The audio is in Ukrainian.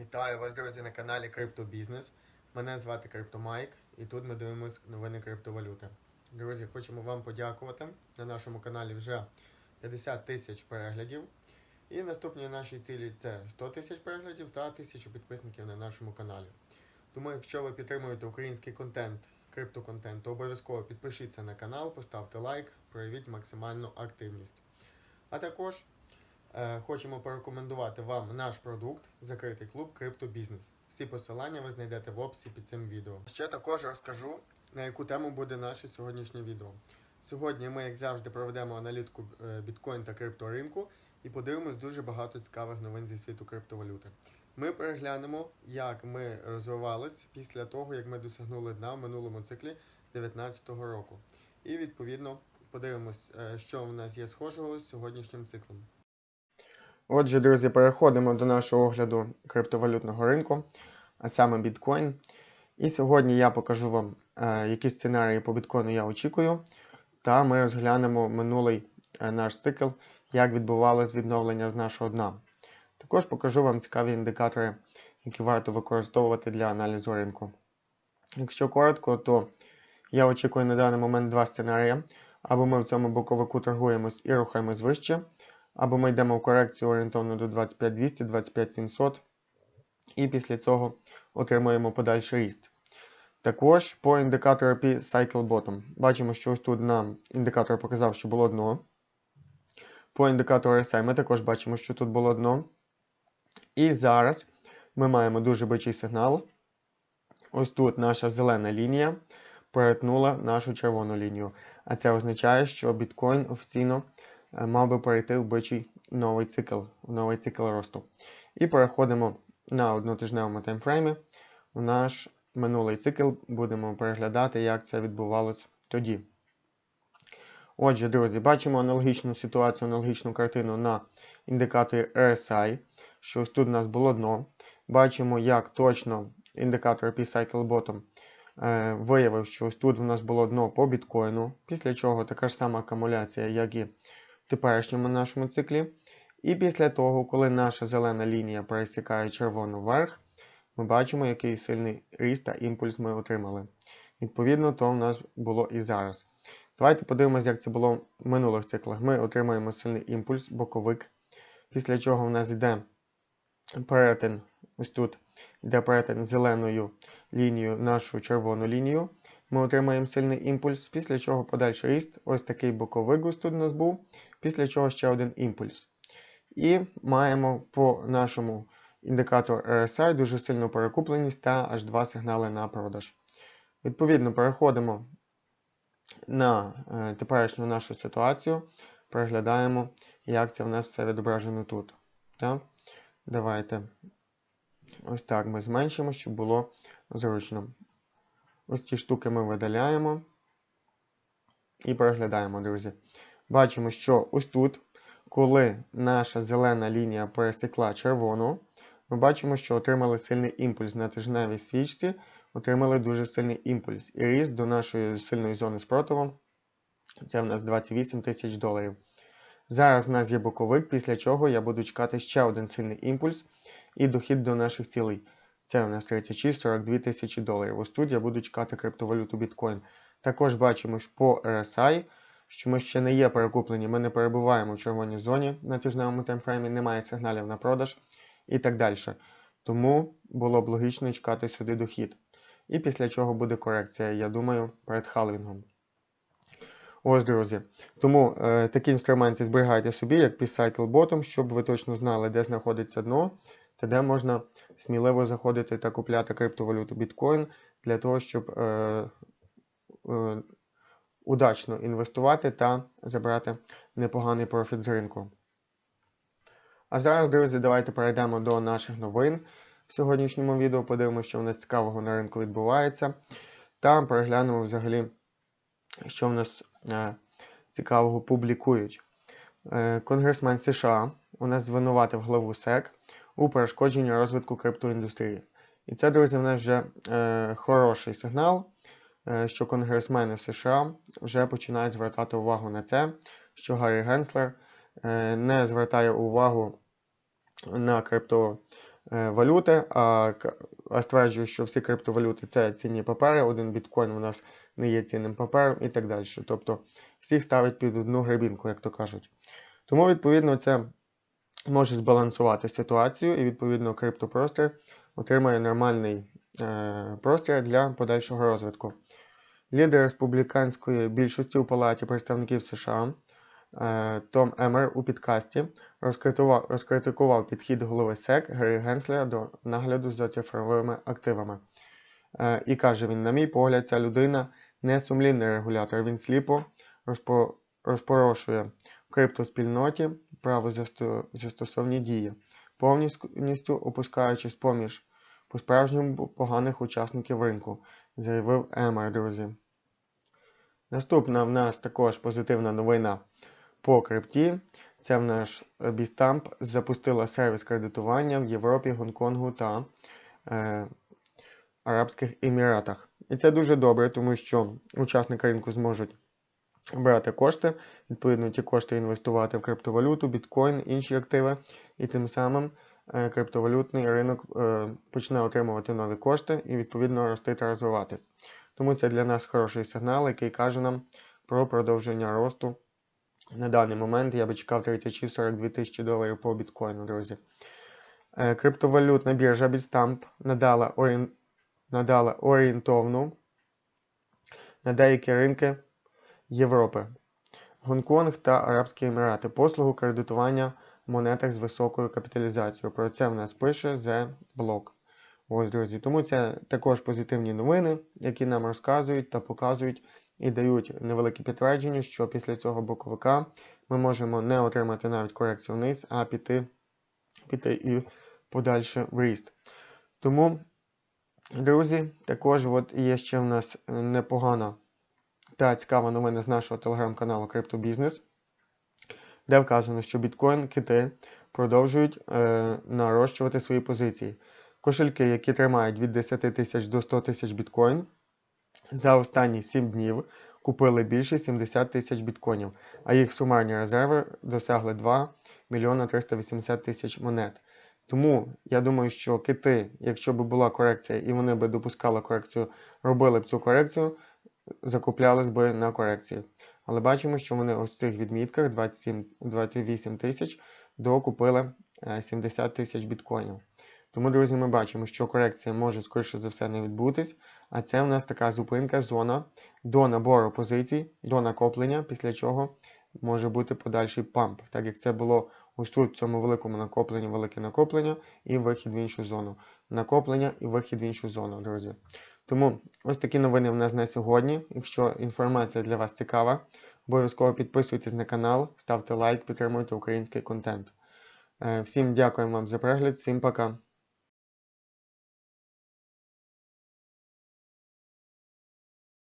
Вітаю вас, друзі, на каналі Криптобізнес. Мене звати Криптомайк, і тут ми дивимося новини криптовалюти. Друзі, хочемо вам подякувати. На нашому каналі вже 50 тисяч переглядів. І наступні наші цілі це 100 тисяч переглядів та 1000 підписників на нашому каналі. Тому, якщо ви підтримуєте український контент, криптоконтент, то обов'язково підпишіться на канал, поставте лайк, проявіть максимальну активність. А також Хочемо порекомендувати вам наш продукт закритий клуб Криптобізнес. Всі посилання ви знайдете в описі під цим відео. Ще також розкажу, на яку тему буде наше сьогоднішнє відео. Сьогодні ми, як завжди, проведемо аналітику е, біткоін та крипторинку і подивимось дуже багато цікавих новин зі світу криптовалюти. Ми переглянемо, як ми розвивались після того, як ми досягнули дна в минулому циклі 2019 року. І відповідно подивимось, е, що в нас є схожого з сьогоднішнім циклом. Отже, друзі, переходимо до нашого огляду криптовалютного ринку, а саме біткоін. І сьогодні я покажу вам, е, які сценарії по біткоїну я очікую. Та ми розглянемо минулий е, наш цикл, як відбувалось відновлення з нашого дна. Також покажу вам цікаві індикатори, які варто використовувати для аналізу ринку. Якщо коротко, то я очікую на даний момент два сценарії. Або ми в цьому боковику торгуємось і рухаємось вище, або ми йдемо в корекцію орієнтовно до 25200, 25700, і після цього отримуємо подальший ріст. Також по індикатору P Cycle Bottom. Бачимо, що ось тут нам індикатор показав, що було дно. По індикатору RSI ми також бачимо, що тут було дно. І зараз ми маємо дуже бичий сигнал. Ось тут наша зелена лінія перетнула нашу червону лінію. А це означає, що біткоін офіційно мав би перейти в бичий новий цикл, в новий цикл росту. І переходимо на однотижневому таймфреймі. У наш минулий цикл будемо переглядати, як це відбувалось тоді. Отже, друзі, бачимо аналогічну ситуацію, аналогічну картину на індикаторі RSI, що ось тут у нас було дно. Бачимо, як точно індикатор P-Cycle Bottom е, виявив, що ось тут у нас було дно по біткоїну, після чого така ж сама акумуляція, як і теперішньому нашому циклі. І після того, коли наша зелена лінія пересікає червону вверх, ми бачимо, який сильний ріст та імпульс ми отримали. Відповідно, то в нас було і зараз. Давайте подивимося, як це було в минулих циклах. Ми отримаємо сильний імпульс, боковик, після чого в нас йде перетин, ось тут йде перетин зеленою лінією, нашу червону лінію. Ми отримаємо сильний імпульс, після чого подальший ріст, ось такий боковик ось тут у нас був, після чого ще один імпульс. І маємо по нашому індикатору RSI дуже сильну перекупленість та аж два сигнали на продаж. Відповідно, переходимо на е, теперішню нашу ситуацію, переглядаємо, як це в нас все відображено тут. Так? Давайте ось так ми зменшимо, щоб було зручно. Ось ці штуки ми видаляємо і переглядаємо, друзі. Бачимо, що ось тут, коли наша зелена лінія пересікла червону, ми бачимо, що отримали сильний імпульс на тижневій свічці, отримали дуже сильний імпульс. І ріст до нашої сильної зони спротиву це в нас 28 тисяч доларів. Зараз у нас є боковик, після чого я буду чекати ще один сильний імпульс і дохід до наших цілей. Це у нас 36-42 тисячі доларів. Тут я буду чекати криптовалюту біткоін. Також бачимо що по RSI, що ми ще не є перекуплені, ми не перебуваємо в червоній зоні на тижневому таймфреймі, немає сигналів на продаж і так далі. Тому було б логічно чекати сюди дохід. І після чого буде корекція, я думаю, перед халвінгом. Ось, друзі. Тому е, такі інструменти зберігайте собі, як P-Cycle Bottom, щоб ви точно знали, де знаходиться дно, та де можна сміливо заходити та купляти криптовалюту біткоін для того, щоб е, е, удачно інвестувати та забрати непоганий профіт з ринку. А зараз, друзі, давайте перейдемо до наших новин в сьогоднішньому відео. Подивимося, що в нас цікавого на ринку відбувається. Та переглянемо взагалі, що в нас е, цікавого публікують. Е, Конгресмен США у нас звинуватив главу СЕК у перешкодженні розвитку криптоіндустрії. І це, друзі, в нас вже е, хороший сигнал, е, що конгресмени США вже починають звертати увагу на це, що Гаррі Генслер е, не звертає увагу на крипто, е, а, а стверджую, що всі криптовалюти це цінні папери, один біткоін у нас не є цінним папером і так далі. Тобто всіх ставить під одну гребінку, як то кажуть. Тому, відповідно, це може збалансувати ситуацію, і, відповідно, криптопростір отримає нормальний е, простір для подальшого розвитку. Лідер республіканської більшості у Палаті представників США е, Том Емер у підкасті розкритикував підхід голови СЕК Гері Генслера до нагляду за цифровими активами. Е, і каже він: на мій погляд, ця людина не сумлінний регулятор. Він сліпо розпо, розпорошує в криптоспільноті правозастосовні дії, повністю опускаючись поміж по-справжньому поганих учасників ринку, заявив Емер, друзі. Наступна в нас також позитивна новина по крипті. Це в наш Бістамп запустила сервіс кредитування в Європі, Гонконгу та е, Арабських Еміратах. І це дуже добре, тому що учасники ринку зможуть брати кошти, відповідно, ті кошти інвестувати в криптовалюту, біткоін, інші активи, і тим самим е, криптовалютний ринок е, почне отримувати нові кошти і відповідно рости та розвиватись. Тому це для нас хороший сигнал, який каже нам про продовження росту. На даний момент я би чекав 36-42 тисячі доларів по біткоїну, друзі. Е, Криптовалютна біржа Bitstamp надала орієнтовну на деякі ринки Європи, Гонконг та Арабські Емірати послугу кредитування в монетах з високою капіталізацією. Про це в нас пише The Block. Ось, друзі. Тому це також позитивні новини, які нам розказують та показують і дають невелике підтвердження, що після цього боковика ми можемо не отримати навіть корекцію вниз, а піти, піти і подальше в ріст. Тому, друзі, також от є ще в нас непогана та цікава новина з нашого телеграм-каналу Криптобізнес, де вказано, що біткоін кити продовжують е, нарощувати свої позиції. Кошельки, які тримають від 10 тисяч до 100 тисяч біткоін, за останні 7 днів купили більше 70 тисяч біткоїнів, а їх сумарні резерви досягли 2 мільйона 380 тисяч монет. Тому я думаю, що кити, якщо б була корекція і вони б допускали корекцію, робили б цю корекцію, закуплялись би на корекції. Але бачимо, що вони ось в цих відмітках 27, 28 тисяч докупили е, 70 тисяч біткоїнів. Тому, друзі, ми бачимо, що корекція може, скоріше за все, не відбутись. А це в нас така зупинка, зона до набору позицій, до накоплення, після чого може бути подальший памп, так як це було ось тут в цьому великому накопленні, велике накоплення і вихід в іншу зону. Накоплення і вихід в іншу зону, друзі. Тому ось такі новини в нас на сьогодні. Якщо інформація для вас цікава, обов'язково підписуйтесь на канал, ставте лайк, підтримуйте український контент. Е, Всім дякуємо вам за перегляд, всім пока.